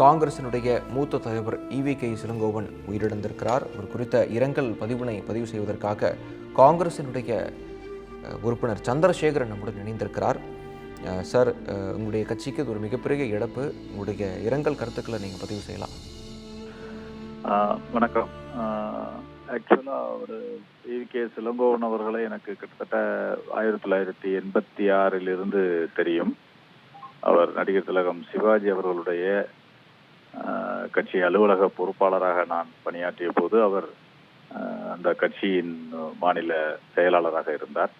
காங்கிரசினுடைய மூத்த தலைவர் E V K சிலங்கோவன் உயிரிழந்திருக்கிறார். அவர் குறித்த இரங்கல் பதிவினை பதிவு செய்வதற்காக காங்கிரசினுடைய உறுப்பினர் சந்திரசேகரன் நம்முடன் இணைந்திருக்கிறார். சார் உங்களுடைய கட்சிக்கு இது ஒரு மிகப்பெரிய இழப்பு. உங்களுடைய இரங்கல் கருத்துக்களை நீங்கள் பதிவு செய்யலாம். வணக்கம். ஆக்சுவலாக ஒரு கே சிலங்கோவன் அவர்களை எனக்கு கிட்டத்தட்ட ஆயிரத்தி தொள்ளாயிரத்தி எண்பத்தி ஆறில் இருந்து தெரியும். அவர் நடிகர் திலகம் சிவாஜி அவர்களுடைய கட்சி அலுவலக பொறுப்பாளராக நான் பணியாற்றிய போது அவர் அந்த கட்சியின் மாநில செயலாளராக இருந்தார்.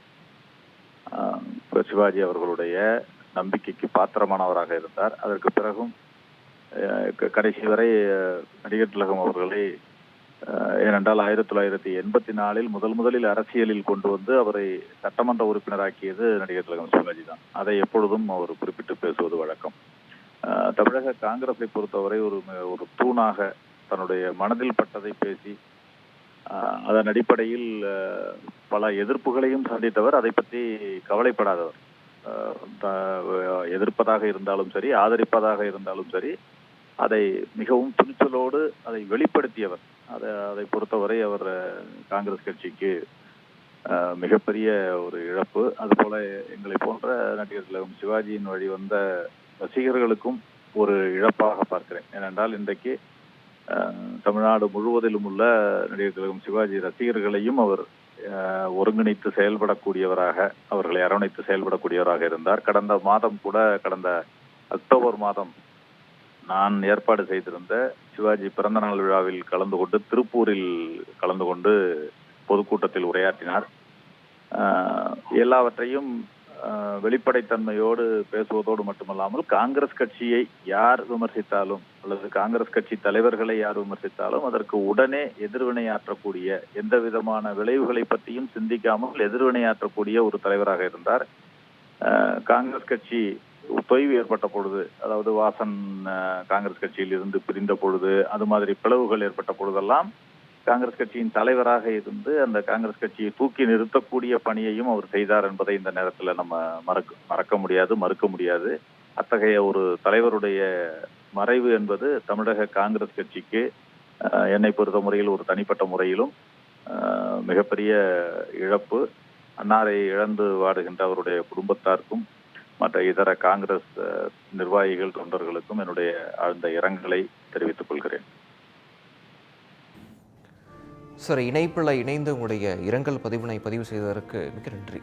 சிவாஜி அவர்களுடைய நம்பிக்கைக்கு பாத்திரமானவராக இருந்தார். அதற்கு பிறகும் க- கடைசி வரை நடிகர் திலகம் அவர்களை ஏனென்றால் ஆயிரத்தி தொள்ளாயிரத்தி எண்பத்தி நாலில் முதல் முதலில் அரசியலில் கொண்டு வந்து அவரை சட்டமன்ற உறுப்பினராக்கியது நடிகர் திலகம் சிவாஜி தான். அதை எப்பொழுதும் அவர் குறிப்பிட்டு பேசுவது வழக்கம். தமிழக காங்கிரஸை பொறுத்தவரை ஒரு ஒரு தூணாக தன்னுடைய மனதில் பட்டதை பேசி அதன் அடிப்படையில் பல எதிர்ப்புகளையும் சந்தித்தவர். அதை பற்றி கவலைப்படாதவர். த- எதிர்ப்பதாக இருந்தாலும் சரி ஆதரிப்பதாக இருந்தாலும் சரி அதை மிகவும் துணிச்சலோடு அதை வெளிப்படுத்தியவர். அதை அதை பொறுத்தவரை அவர் காங்கிரஸ் கட்சிக்கு மிகப்பெரிய ஒரு இழப்பு. அதுபோல எங்களை போன்ற நடிகர் திலகம் சிவாஜியின் வழி வந்த ரசிகர்களுக்கும் ஒரு இழப்பாக பார்க்கிறேன். ஏனென்றால் இன்றைக்கு தமிழ்நாடு முழுவதிலும் உள்ள நடிகர் கழகம் சிவாஜி ரசிகர்களையும் அவர் ஒருங்கிணைத்து செயல்படக்கூடியவராக அவர்களை அரவணைத்து செயல்படக்கூடியவராக இருந்தார். கடந்த மாதம் கூட கடந்த அக்டோபர் மாதம் நான் ஏற்பாடு செய்திருந்த சிவாஜி பிறந்தநாள் விழாவில் கலந்து கொண்டு திருப்பூரில் கலந்து கொண்டு பொதுக்கூட்டத்தில் உரையாற்றினார். எல்லாவற்றையும் வெளிப்படைத்தன்மையோடு பேசுவதோடு மட்டுமல்லாமல் காங்கிரஸ் கட்சியை யார் விமர்சித்தாலும் அல்லது காங்கிரஸ் கட்சி தலைவர்களை யார் விமர்சித்தாலும் அதற்கு உடனே எதிர்வினையாற்றக்கூடிய எந்த விதமான விளைவுகளை பற்றியும் சிந்திக்காமல் எதிர்வினையாற்றக்கூடிய ஒரு தலைவராக இருந்தார். காங்கிரஸ் கட்சி தொய்வு ஏற்பட்ட பொழுது அதாவது வாசன் காங்கிரஸ் கட்சியில் இருந்து பிரிந்த பொழுது அது மாதிரி பிளவுகள் ஏற்பட்ட பொழுதெல்லாம் காங்கிரஸ் கட்சியின் தலைவராக இருந்து அந்த காங்கிரஸ் கட்சியை தூக்கி நிறுத்தக்கூடிய பணியையும் அவர் செய்தார் என்பதை இந்த நேரத்தில் நம்ம மறக்க மறக்க முடியாது மறுக்க முடியாது. அத்தகைய ஒரு தலைவருடைய மறைவு என்பது தமிழக காங்கிரஸ் கட்சிக்கு என்னை பொறுத்த முறையில் ஒரு தனிப்பட்ட முறையிலும் மிகப்பெரிய இழப்பு. அன்னாரை இழந்து வாடுகின்ற அவருடைய குடும்பத்தாருக்கும் மற்ற இதர காங்கிரஸ் நிர்வாகிகள் தொண்டர்களுக்கும் என்னுடைய ஆழ்ந்த இரங்கலை தெரிவித்துக் கொள்கிறேன். சார் இணைப்பில் இணைந்து உங்களுடைய இரங்கல் பதிவினை பதிவு செய்ததற்கு மிக நன்றி.